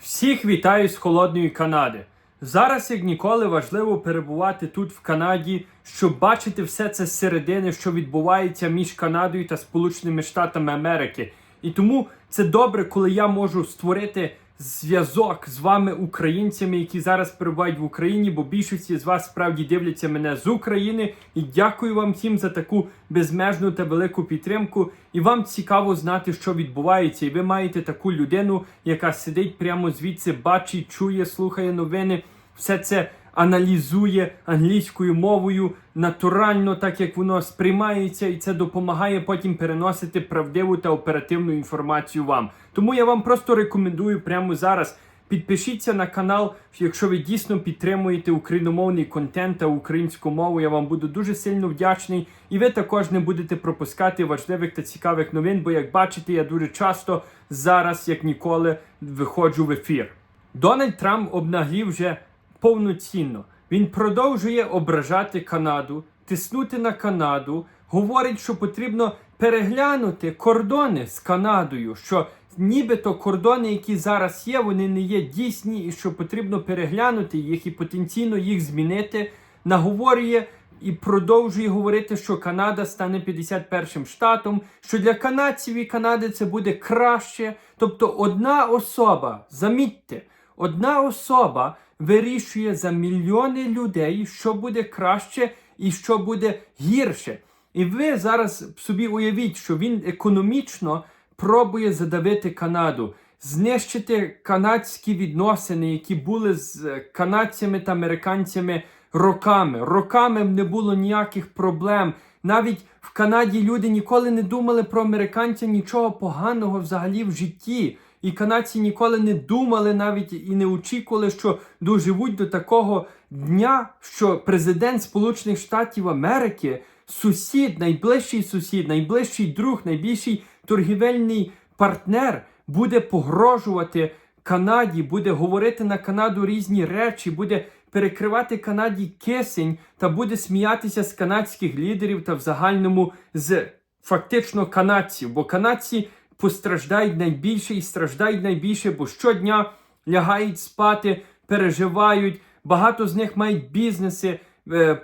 Всіх вітаю з холодної Канади. Зараз, як ніколи, важливо перебувати тут в Канаді, щоб бачити все це середини, що відбувається між Канадою та Сполученими Штатами Америки. І тому це добре, коли я можу створити зв'язок з вами, українцями, які зараз перебувають в Україні, бо більшості з вас справді дивляться мене з України. І дякую вам всім за таку безмежну та велику підтримку. І вам цікаво знати, що відбувається. І ви маєте таку людину, яка сидить прямо звідси, бачить, чує, слухає новини, все це аналізує англійською мовою натурально, так як воно сприймається, і це допомагає потім переносити правдиву та оперативну інформацію вам. Тому я вам просто рекомендую прямо зараз. Підпишіться на канал, якщо ви дійсно підтримуєте україномовний контент та українську мову. Я вам буду дуже сильно вдячний. І ви також не будете пропускати важливих та цікавих новин, бо як бачите, я дуже часто зараз, як ніколи, виходжу в ефір. Дональд Трамп обнаглів вже повноцінно. Він продовжує ображати Канаду, тиснути на Канаду, говорить, що потрібно переглянути кордони з Канадою, що нібито кордони, які зараз є, вони не є дійсні, і що потрібно переглянути їх і потенційно їх змінити. Наговорює і продовжує говорити, що Канада стане 51-м штатом, що для канадців і Канади це буде краще. Тобто одна особа, замітьте, одна особа вирішує за мільйони людей, що буде краще і що буде гірше. І ви зараз собі уявіть, що він економічно пробує задавити Канаду, знищити канадські відносини, які були з канадцями та американцями роками. Роками не було ніяких проблем. Навіть в Канаді люди ніколи не думали про американця нічого поганого взагалі в житті. І канадці ніколи не думали навіть і не очікували, що доживуть до такого дня, що президент Сполучених Штатів Америки, сусід, найближчий сусід, найближчий друг, найбільший торгівельний партнер буде погрожувати Канаді, буде говорити на Канаду різні речі, буде перекривати Канаді кисень та буде сміятися з канадських лідерів та в загальному з фактично канадців, бо канадці постраждають найбільше і страждають найбільше, бо щодня лягають спати, переживають. Багато з них мають бізнеси, е,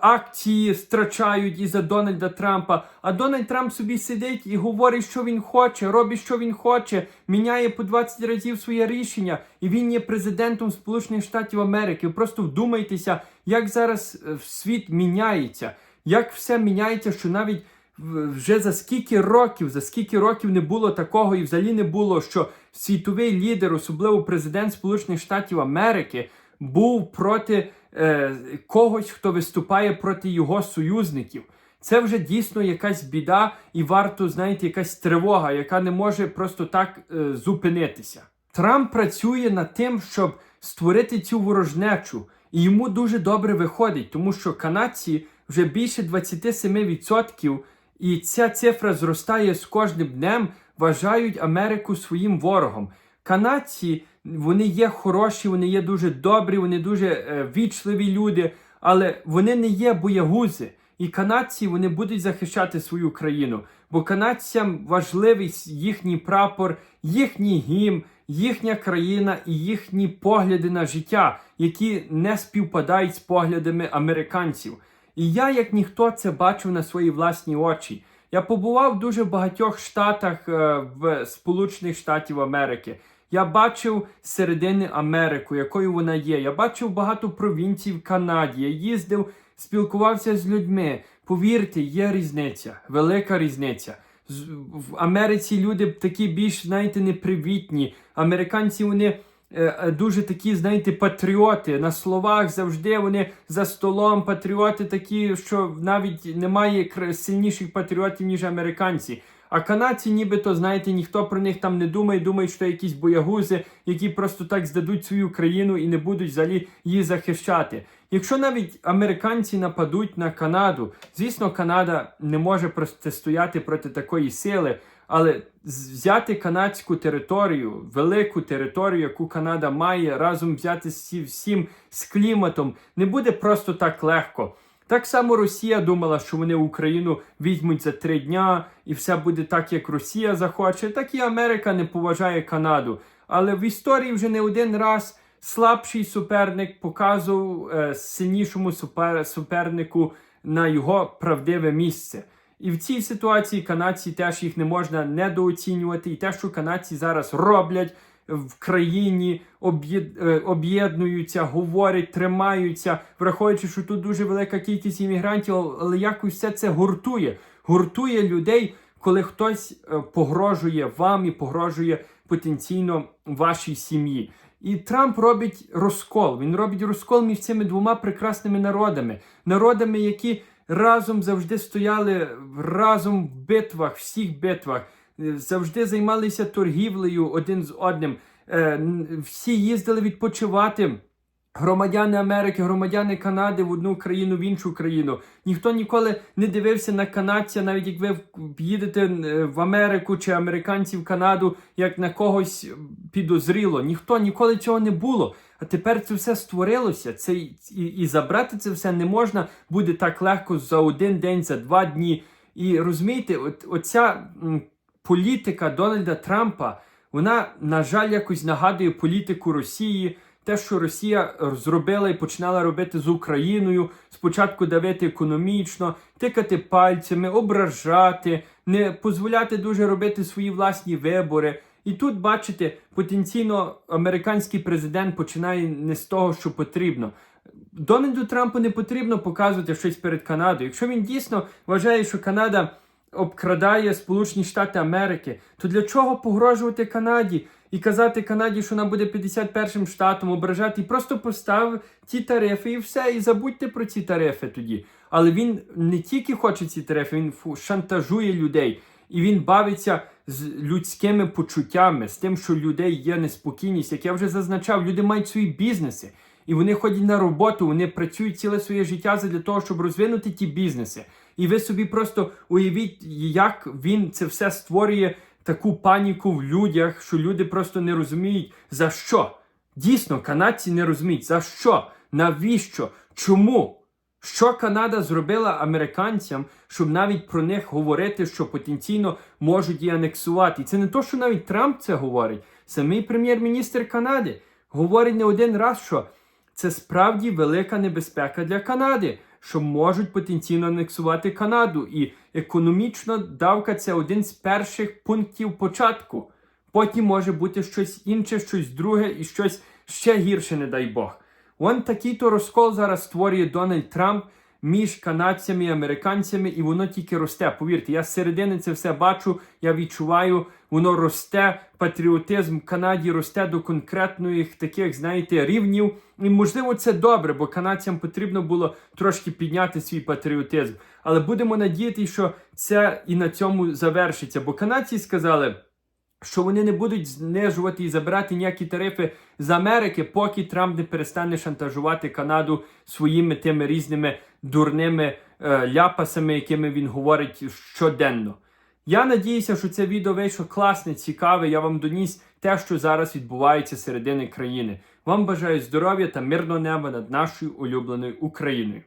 акції страчають із-за Дональда Трампа. А Дональд Трамп собі сидить і говорить, що він хоче, робить, що він хоче, міняє по 20 разів своє рішення, і він є президентом Сполучених Штатів Америки. Просто вдумайтеся, як зараз е, світ міняється, як все міняється, що навіть вже за скільки років, за скільки років не було такого, і взагалі не було, що світовий лідер, особливо президент Сполучених Штатів Америки, був проти е, когось, хто виступає проти його союзників. Це вже дійсно якась біда, і варто, знаєте, якась тривога, яка не може просто так е, зупинитися. Трамп працює над тим, щоб створити цю ворожнечу, і йому дуже добре виходить, тому що канадці вже більше 27%, і ця цифра зростає з кожним днем, вважають Америку своїм ворогом. Канадці вони є хороші, вони є дуже добрі, вони дуже е, вічливі люди, але вони не є боягузи. І канадці вони будуть захищати свою країну, бо канадцям важливий їхній прапор, їхній гімн, їхня країна і їхні погляди на життя, які не співпадають з поглядами американців. І я, як ніхто, це бачив на свої власні очі. Я побував в дуже багатьох штатах е, в Сполучених Штатів Америки. Я бачив середини Америку, якою вона є. Я бачив багато провінцій в Канаді. Я їздив, спілкувався з людьми. Повірте, є різниця, велика різниця. В Америці люди такі більш, знаєте, непривітні. Американці вони дуже такі, знаєте, патріоти. На словах завжди вони за столом патріоти такі, що навіть немає сильніших патріотів, ніж американці. А канадці, нібито, знаєте, ніхто про них там не думає, думають, що якісь боягузи, які просто так здадуть свою країну і не будуть взагалі її захищати. Якщо навіть американці нападуть на Канаду, звісно, Канада не може протистояти проти такої сили, але взяти канадську територію, велику територію, яку Канада має, разом взяти всі- всім з кліматом, не буде просто так легко. Так само Росія думала, що вони Україну візьмуть за три дня, і все буде так, як Росія захоче. Так і Америка не поважає Канаду. Але в історії вже не один раз слабший суперник показував е, сильнішому супер, супернику на його правдиве місце. І в цій ситуації канадці теж їх не можна недооцінювати. І те, що канадці зараз роблять в країні, е, об'єднуються, говорять, тримаються, враховуючи, що тут дуже велика кількість іммігрантів, але якось все це гуртує. Гуртує людей, коли хтось е, погрожує вам і погрожує потенційно вашій сім'ї. І Трамп робить розкол. Він робить розкол між цими двома прекрасними народами, народами, які разом завжди стояли разом в битвах, всіх битвах, е, завжди займалися торгівлею один з одним. Е, Всі їздили відпочивати. Громадяни Америки, громадяни Канади в одну країну, в іншу країну. Ніхто ніколи не дивився на канадця, навіть як ви їдете е, в Америку чи американці в Канаду, як на когось підозріло. Ніхто ніколи цього не було. А тепер це все створилося. Це і, і забрати це все не можна буде так легко за один день, за два дні. І розумієте, от, оця м, політика Дональда Трампа, вона, на жаль, якось нагадує політику Росії. Те, що Росія зробила і починала робити з Україною, спочатку давити економічно, тикати пальцями, ображати, не дозволяти дуже робити свої власні вибори. І тут, бачите, потенційно американський президент починає не з того, що потрібно. Дональду Трампу не потрібно показувати щось перед Канадою. Якщо він дійсно вважає, що Канада обкрадає Сполучені Штати Америки, то для чого погрожувати Канаді і казати Канаді, що вона буде 51-м штатом, ображати і просто постав ті тарифи і все, і забудьте про ці тарифи тоді. Але він не тільки хоче ці тарифи, він шантажує людей. І він бавиться з людськими почуттями, з тим, що людей є неспокійність. Як я вже зазначав, люди мають свої бізнеси. І вони ходять на роботу, вони працюють ціле своє життя для того, щоб розвинути ті бізнеси. І ви собі просто уявіть, як він це все створює таку паніку в людях, що люди просто не розуміють за що. Дійсно, канадці не розуміють за що, навіщо, чому. Що Канада зробила американцям, щоб навіть про них говорити, що потенційно можуть її анексувати? І це не то, що навіть Трамп це говорить. Самий прем'єр-міністр Канади говорить не один раз, що це справді велика небезпека для Канади, що можуть потенційно анексувати Канаду. І економічно давка це один з перших пунктів початку. Потім може бути щось інше, щось друге і щось ще гірше, не дай Бог. Он такий то розкол зараз створює Дональд Трамп між канадцями і американцями, і воно тільки росте. Повірте, я з середини це все бачу, я відчуваю, воно росте. Патріотизм в Канаді росте до конкретних таких, знаєте, рівнів. І можливо це добре, бо канадцям потрібно було трошки підняти свій патріотизм. Але будемо надіятися, що це і на цьому завершиться. Бо канадці сказали що вони не будуть знижувати і забирати ніякі тарифи з Америки, поки Трамп не перестане шантажувати Канаду своїми тими різними дурними е, ляпасами, якими він говорить щоденно. Я надіюся, що це відео вийшло класне, цікаве. Я вам доніс те, що зараз відбувається середини країни. Вам бажаю здоров'я та мирного неба над нашою улюбленою Україною.